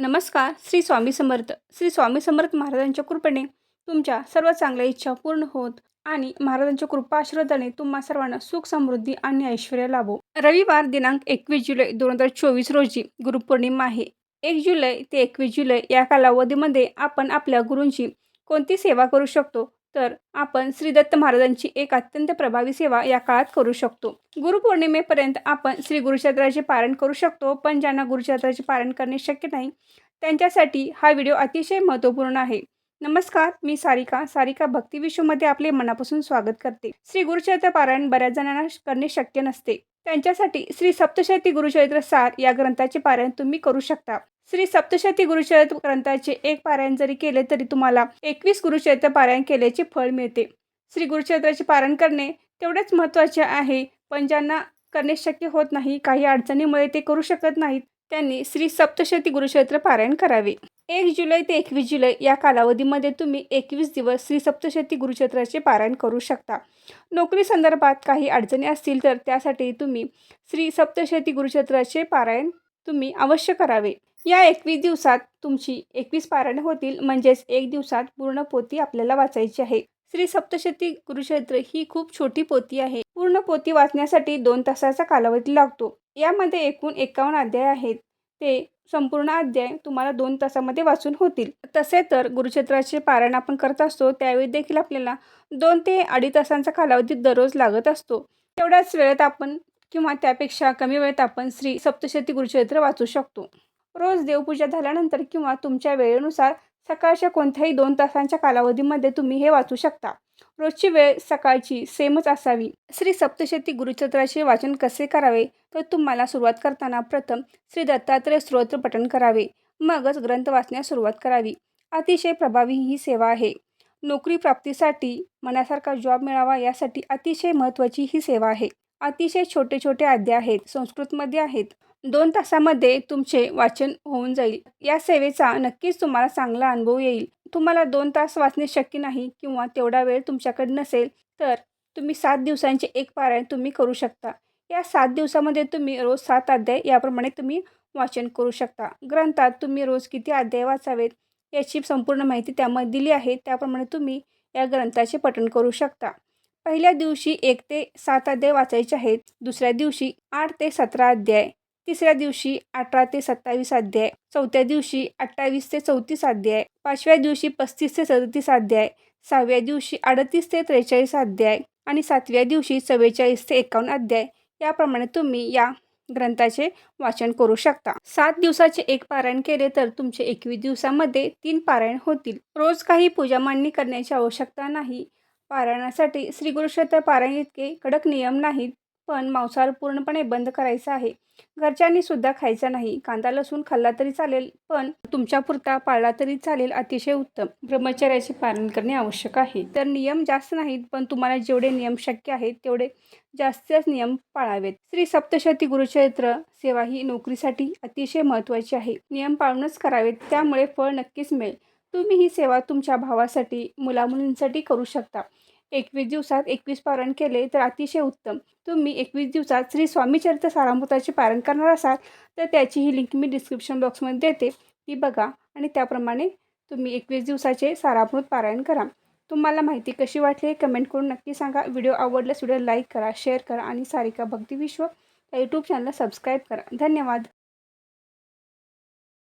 नमस्कार श्री स्वामी समर्थ. श्री स्वामी समर्थ महाराजांच्या कृपेने तुमच्या सर्व चांगल्या इच्छा पूर्ण होत आणि महाराजांच्या कृपा आशीर्वादाने तुम्हा सर्वांना सुख समृद्धी आणि ऐश्वर लाभो. रविवार दिनांक एकवीस जुलै दोन हजार चोवीस रोजी गुरुपौर्णिमा आहे. एक जुलै ते एकवीस जुलै या कालावधीमध्ये आपण आपल्या गुरूंची कोणती सेवा करू शकतो? तर आपण श्री दत्त महाराजांची एक अत्यंत प्रभावी सेवा या काळात करू शकतो. गुरुपौर्णिमेपर्यंत आपण श्री गुरुचरित्राचे पारण करू शकतो पण ज्यांना गुरुचरित्राचे पारण करणे शक्य नाही त्यांच्यासाठी हा व्हिडिओ अतिशय महत्त्वपूर्ण आहे. नमस्कार मी सारिका. सारिका भक्ती विश्वमध्ये आपले मनापासून स्वागत करते. श्री गुरुचरित्र पारायण बऱ्याच जणांना करणे शक्य नसते. त्यांच्यासाठी श्री सप्तशती गुरुचरित्र सार या ग्रंथाचे पारायण तुम्ही करू शकता. श्री सप्तशती गुरुचरित्र ग्रंथाचे एक पारायण जरी केले तरी तुम्हाला एकवीस गुरुचरित्र पारायण केल्याचे फळ मिळते. श्री गुरुचरित्राचे पारायण करणे तेवढेच महत्त्वाचे आहे पण ज्यांना करणे शक्य होत नाही काही अडचणीमुळे ते करू शकत नाहीत त्यांनी श्री सप्तशती गुरुचरित्र पारायण करावे. एक जुलै ते एकवीस जुलै या कालावधीमध्ये तुम्ही एकवीस दिवस श्री सप्तशती गुरुचरित्राचे पारायण करू शकता. नोकरी संदर्भात काही अडचणी असतील तर त्यासाठी तुम्ही श्री सप्तशती गुरुचरित्राचे पारायण तुम्ही अवश्य करावे. या एकवीस दिवसात तुमची एकवीस पारायण होतील म्हणजेच एक दिवसात पूर्ण पोती आपल्याला वाचायची आहे. श्री सप्तशती गुरुचरित्र ही खूप छोटी पोती आहे. पूर्ण पोती वाचण्यासाठी दोन तासाचा कालावधी लागतो. यामध्ये एकूण एकावन्न अध्याय आहेत. ते संपूर्ण अध्याय तुम्हाला दोन तासामध्ये वाचून होतील. तसे तर गुरुक्षेत्राचे पारायण आपण करत असतो त्यावेळी देखील आपल्याला दोन ते अडीच तासांचा कालावधी दररोज लागत असतो. तेवढ्याच वेळेत आपण किंवा त्यापेक्षा कमी वेळेत आपण श्री सप्तशती गुरुक्षेत्र वाचू शकतो. रोज देवपूजा झाल्यानंतर किंवा तुमच्या वेळेनुसार सकाळच्या कोणत्याही दोन तासांच्या कालावधीमध्ये तुम्ही हे वाचू शकता. रोजची वेळ सकाळची सेमच असावी. श्री सप्तशती गुरुचत्राचे वाचन कसे करावे? तर तुम्हाला सुरुवात करताना प्रथम श्री दत्तात्रय स्तोत्र पठण करावे. मगच ग्रंथ वाचण्यास सुरुवात करावी. अतिशय प्रभावी ही सेवा आहे. नोकरी प्राप्तीसाठी मनासारखा जॉब मिळावा यासाठी अतिशय महत्त्वाची ही सेवा आहे. अतिशय छोटे छोटे आद्य आहेत. संस्कृतमध्ये आहेत. दोन तासामध्ये तुमचे वाचन होऊन जाईल. या सेवेचा नक्कीच तुम्हाला चांगला अनुभव येईल. तुम्हाला दोन तास वाचणे शक्य नाही किंवा तेवढा वेळ तुमच्याकडे नसेल तर तुम्ही सात दिवसांचे एक पारायण तुम्ही करू शकता. या सात दिवसामध्ये तुम्ही रोज सात अध्याय याप्रमाणे तुम्ही वाचन करू शकता. ग्रंथात तुम्ही रोज किती अध्याय वाचावेत याची संपूर्ण माहिती त्यामध्ये दिली आहे. त्याप्रमाणे तुम्ही या ग्रंथाचे पठण करू शकता. पहिल्या दिवशी एक ते सात अध्याय वाचायचे आहेत. दुसऱ्या दिवशी आठ ते सतरा अध्याय तिसऱ्या दिवशी अठरा ते सत्तावीस अध्याय चौथ्या दिवशी अठ्ठावीस ते चौतीस अध्याय पाचव्या दिवशी पस्तीस ते सदतीस अध्याय सहाव्या दिवशी अडतीस ते त्रेचाळीस अध्याय आणि सातव्या दिवशी चव्वेचाळीस ते एकावन्न अध्याय. याप्रमाणे तुम्ही या ग्रंथाचे वाचन करू शकता. सात दिवसाचे एक पारायण केले तर तुमचे एकवीस दिवसामध्ये तीन पारायण होतील. रोज काही पूजा मांडणी करण्याची आवश्यकता नाही. पारायणासाठी श्री गुरुक्षेत्र पारायण इतके कडक नियम नाहीत. पण मांसाहार पूर्णपणे बंद करायचा आहे. घरच्यांनी सुद्धा खायचा नाही. कांदा लसूण खाल्ला तरी चालेल पण तुमच्या पुरता पाळला तरी चालेल अतिशय उत्तम. ब्रह्मचर्याचे पालन करणे आवश्यक आहे. तर नियम जास्त नाहीत पण तुम्हाला जेवढे नियम शक्य आहेत तेवढे जास्तच नियम पाळावेत. श्री सप्तशती गुरुचरित्र सेवा ही नोकरीसाठी अतिशय महत्त्वाची आहे. नियम पाळूनच करावेत त्यामुळे फळ नक्कीच मिळेल. तुम्ही ही सेवा तुमच्या भावासाठी मुलामुलींसाठी करू शकता. एकवीस दिवसात एकवीस पारण केले तर अतिशय उत्तम. तुम्ही एकवीस दिवसात श्री स्वामीचरित्र सारामृताचे पारण करणार असाल तर त्याची ही लिंक मी डिस्क्रिप्शन बॉक्समध्ये देते. ती बघा आणि त्याप्रमाणे तुम्ही एकवीस दिवसाचे सारामृत पारायण करा. तुम्हाला माहिती कशी वाटली कमेंट करून नक्की सांगा. व्हिडिओ आवडल्यास व्हिडिओ लाईक करा शेअर करा आणि सारिका भक्ती विश्व या यूट्यूब चॅनलला सबस्क्राईब करा. धन्यवाद.